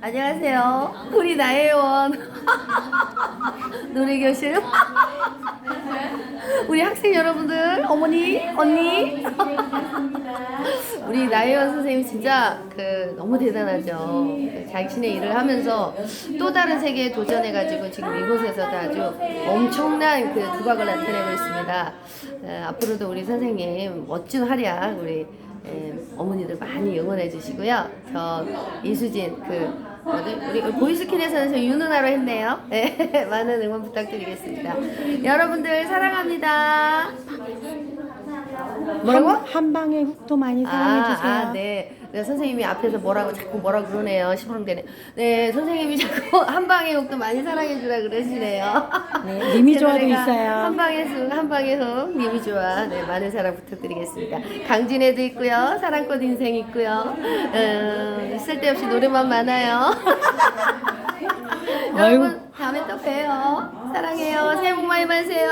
안녕하세요. 우리 나혜원 노래교실 우리 학생 여러분들 어머니 언니 우리 나혜원 선생님 진짜 그 너무 대단하죠. 그 자신의 일을 하면서 또 다른 세계에 도전해가지고 지금 이곳에서도 아주 엄청난 그 두각을 나타내고 있습니다. 어, 앞으로도 우리 선생님 멋진 활약 우리 예, 어머니들 많이 응원해 주시고요. 저 이수진 그? 우리 보이스킨에서는 저 윤누나로 했네요. 네, 많은 응원 부탁드리겠습니다. 여러분들 사랑합니다. 뭐라고? 한, 한 방의 훅도 많이 사랑해 주세요. 아, 네. 네, 선생님이 앞에서 뭐라고 자꾸 뭐라 그러네요. 시부름대네. 네, 선생님이 자꾸 한방의 훅도 많이 사랑해 주라 그러시네요. 네, 님이 제 좋아도 있어요. 한방의 훅, 한방의 훅, 님이 좋아. 네, 많은 사랑 부탁드리겠습니다. 강진애도 있고요. 사랑꽃 인생 있고요. 음, 쓸데없이 노래만 많아요. 여러분, 다음에 또 봬요. 사랑해요. 새해 복 많이 받으세요.